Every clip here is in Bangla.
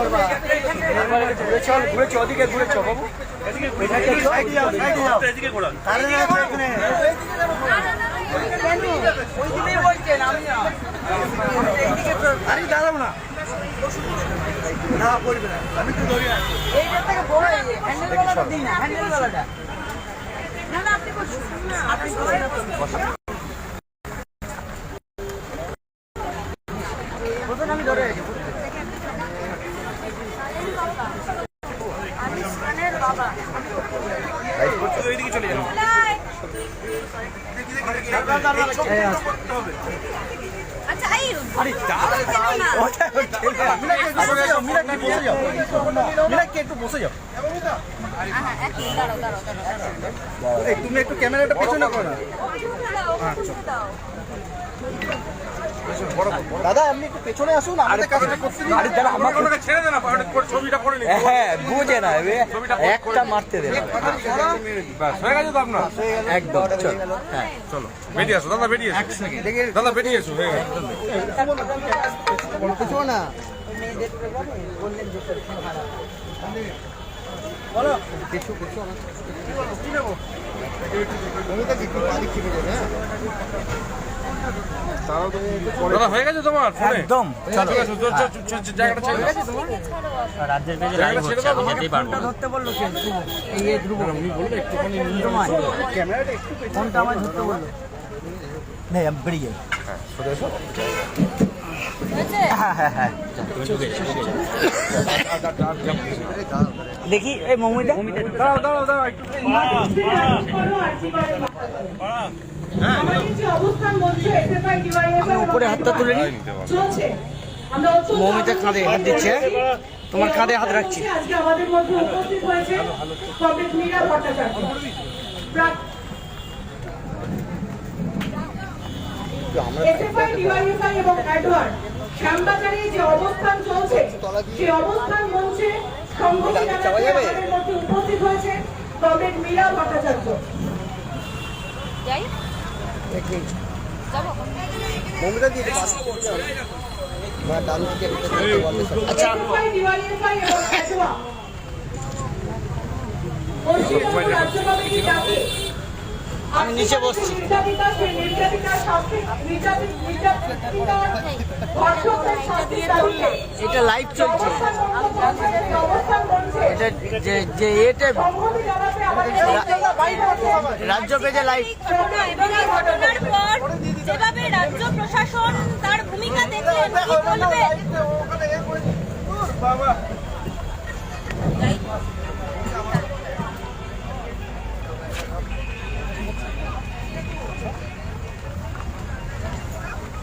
ঘুরে চল ঘুরে ওদিকে ঘুরে চ বাবু। আরে দাঁড়াও না না পড়বে না আমি তো ধরি না এইটার থেকে বড় হ্যান্ডেল ওয়ালাটা দিই না হ্যান্ডেল ওয়ালাটা না না আপনি বসুন আপনি বসুন বসুন আমি ধরে আছি একটু বসে যাও হ্যাঁ তুমি একটু ক্যামেরাটা পেছনে করো না দাদা আপনি একটু পেছনে আসুন আমাদের কাজটা করতে দিন। আরে দাদা আমাকে ওটাকে ছেড়ে দে না ওটা ছবিটা করে নি হ্যাঁ বুঝে না একটা মারতে দেবে ব্যাস হয়ে গেছে তো আপনার? একদম চল। হ্যাঁ চলো। বেরিয়ে আসো দাদা বেরিয়ে এসো দাদা বেরিয়ে এসো হয়ে গেছে কিছু না দাদা হয়ে গেছে তোমার? ফোনে? একদম। চলো জায়গাটা ছেড়ে দাও। রাজ্যের পেজে জায়গাটা ছেড়ে দাও যেতেই পারব ধরতে বলল কে? ধ্রুব এই ধ্রুব। উনি বললে একটুখানি তোমায় ফোনটা আমায় ধরতে বলল। নেই আমি বেরিয়ে হয়েছে হ্যাঁ তুমি ঢুকে যাও, ঢুকে যাও। দেখি এই মমিটা দাঁড়াও দাঁড়াও দাঁড়াও একটু উপরে হাতটা তুলে নিই। মৌমিতা কাঁধে হাত দিচ্ছে। তোমার কাঁধে হাত রাখছি। আজকে আমাদের মধ্যে উপস্থিত হয়েছে মীরা ভট্টাচার্য। প্রাক- SFI, এবং অ্যাডওয়ার্ড শ্যামবাজারে যে অবস্থান চলছে সেই অবস্থান মঞ্চে আমাদের মধ্যে উপস্থিত হয়েছে কমরেড মীরা ভট্টাচার্য। যাই যাব SFI, DYFI আমি নিচে বসছি। এটা লাইভ চলছে। এটা যে আমাদের রাজ্য পেজে লাইভ বলবেন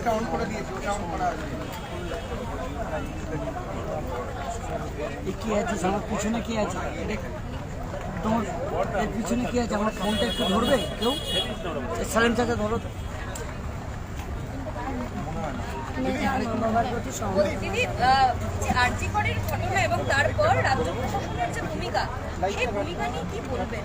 ওটা অন করে দিয়েছি ওটা অন করা আছে। কি আছে? আমার পিছনে কি আছে? এটা তোমার এর পিছনে কি আছে? আমার ফোনটা একটু ধরবে কেউ? সালেমটাকে ধরো। দিদি আরজি করের ঘটনা এবং তারপর রাজ্য প্রশাসনের যে ভূমিকা সেই ভূমিকা নিয়ে কি বলবেন?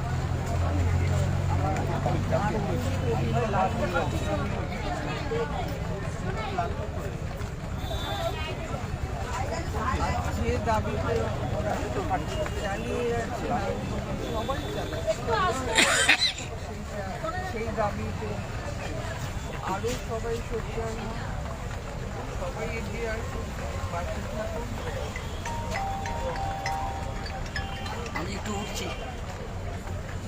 দাবিতে চালিয়ে সেই দাবিতে আরও সবাই সোচ্চার হন। আমি একটু উঠছি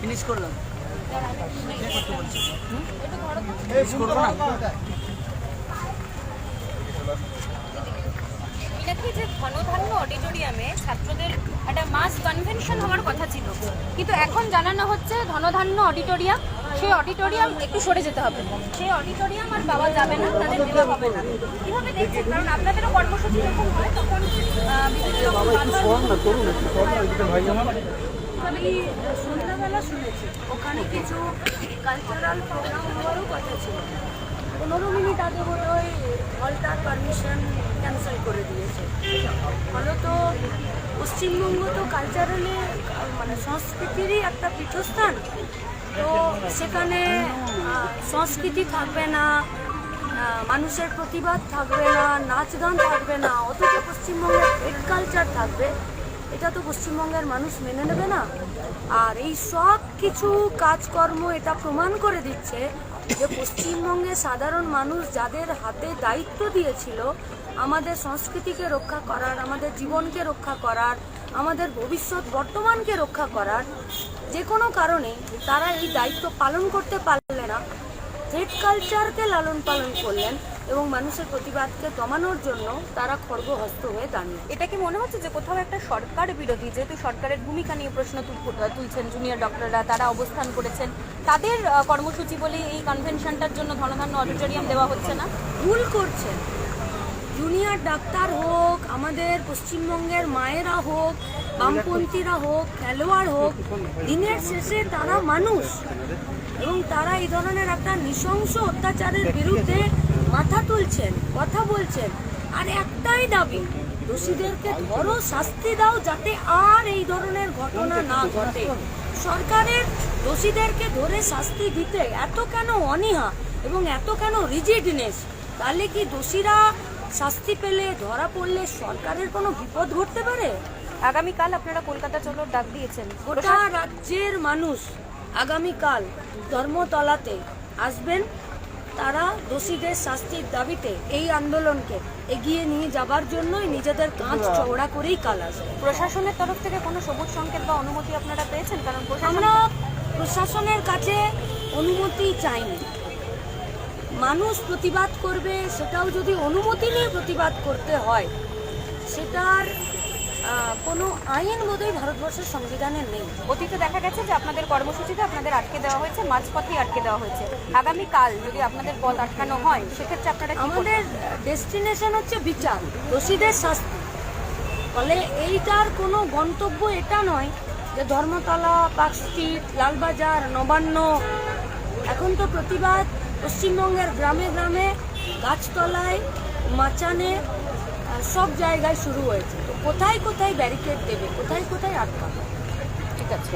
ফিনিশ করলাম কে করতে বলছে ফিনিশ করব না এটা কি যে ধনধান্য অডিটোরিয়ামে ছাত্রদের একটা মাস কনভেনশন হওয়ার কথা ছিল। কিন্তু এখন জানানো হচ্ছে ধনধান্য অডিটোরিয়াম, সেই অডিটোরিয়াম একটু সরে যেতে হবে। সেই অডিটোরিয়াম আর পাওয়া যাবে না, তাদের দেওয়া হবে না। কীভাবে দেখছেন? কারণ আপনাদেরও কর্মসূচি যখন হয়, তখন বিভিন্ন রকম আমি সন্ধ্যাবেলা শুনেছি। ওখানে কিছু কালচারাল প্রোগ্রাম হওয়ারও কথা ছিল। পনেরো মিনিট আগে বোধ হয় হলটার পারমিশন ক্যান্সেল করে দিয়েছে। ফলত পশ্চিমবঙ্গ তো কালচারালে মানে সংস্কৃতিরই একটা পীঠস্থান। তো সেখানে সংস্কৃতি থাকবে না মানুষের প্রতিবাদ থাকবে না নাচ গান থাকবে না, অথচ পশ্চিমবঙ্গের কালচার থাকবে। এটা তো পশ্চিমবঙ্গের মানুষ মেনে নেবে না। আর এই সব কিছু কাজকর্ম এটা প্রমাণ করে দিচ্ছে যে পশ্চিমবঙ্গে সাধারণ মানুষ যাদের হাতে দায়িত্ব দিয়েছিল আমাদের সংস্কৃতিকে রক্ষা করার, আমাদের জীবনকে রক্ষা করার, আমাদের ভবিষ্যৎ বর্তমানকে রক্ষা করার, যে কোনো কারণে তারা এই দায়িত্ব পালন করতে পারলে না। থ্রেড কালচারকে লালন পালন করলেন। এবং মানুষের প্রতিবাদকে দমানোর জন্য তারা খর্গহস্ত হয়ে দাঁড়িয়ে। এটা কি মনে হচ্ছে যে কোথাও একটা সরকার বিরোধী যেহেতু সরকারের ভূমিকা নিয়ে প্রশ্ন তুল- তুলছেন জুনিয়র ডক্টররা তারা অবস্থান করেছেন তাদের কর্মসূচি বলে এই কনভেনশনটার জন্য ধনধান্য অডিটোরিয়াম দেওয়া হচ্ছে না? ভুল করছেন। জুনিয়র ডাক্তার হোক আমাদের পশ্চিমবঙ্গের মায়েরা হোক বামপন্থীরা হোক খেলোয়াড় হোক দিনের শেষে তারা মানুষ। এবং তারা এই ধরনের একটা নৃশংস অত্যাচারের বিরুদ্ধে মাথা তুলছেন কথা বলছেন আর একটাই দাবি দোষীদেরকে ধরো শাস্তি দাও যাতে আর এই ধরনের ঘটনা না ঘটে। সরকারের দোষীদেরকে ধরে শাস্তি দিতে এত কেন অনীহা এবং এত কেন রিজিডনেস তাহলে কি দোষীরা শাস্তি পেলে ধরা পড়লে সরকারের কোনো বিপদ ঘটতে পারে? আগামীকাল আপনারা কলকাতা চলো ডাক দিয়েছেন। গোটা রাজ্যের মানুষ আগামীকাল ধর্মতলাতে আসবেন। তারা দোষীদের শাস্তির দাবিতে এই আন্দোলনকে এগিয়ে নিয়ে যাবার জন্যই নিজেদের কাঁচ চওড়া করেই কাল আসবে। প্রশাসনের তরফ থেকে কোনো সবুজ সংকেত বা অনুমতি আপনারা পেয়েছেন? কারণ আমরা প্রশাসনের কাছে অনুমতি চাইনি। মানুষ প্রতিবাদ করবে সেটাও যদি অনুমতি নিয়ে প্রতিবাদ করতে হয় সেটার কোনো আইন বোধহয় ভারতবর্ষের সংবিধানে নেই। অতীতে দেখা গেছে যে আপনাদের কর্মসূচিতে আপনাদের আটকে দেওয়া হয়েছে মাঝপথেই আটকে দেওয়া হয়েছে। আগামীকাল যদি আপনাদের পথ আটকানো হয় সেক্ষেত্রে আপনারা আমাদের ডেস্টিনেশন হচ্ছে বিচার দোষীদের শাস্তি। ফলে এইটার কোনো গন্তব্য এটা নয় যে ধর্মতলা পার্ক স্ট্রিট লালবাজার নবান্ন। এখন তো প্রতিবাদ পশ্চিমবঙ্গের গ্রামে গ্রামে গাছতলায় মাচানে সব জায়গায় শুরু হয়েছে। তো কোথায় কোথায় ব্যারিকেড দেবে? কোথায় কোথায় আটকাবে? ঠিক আছে।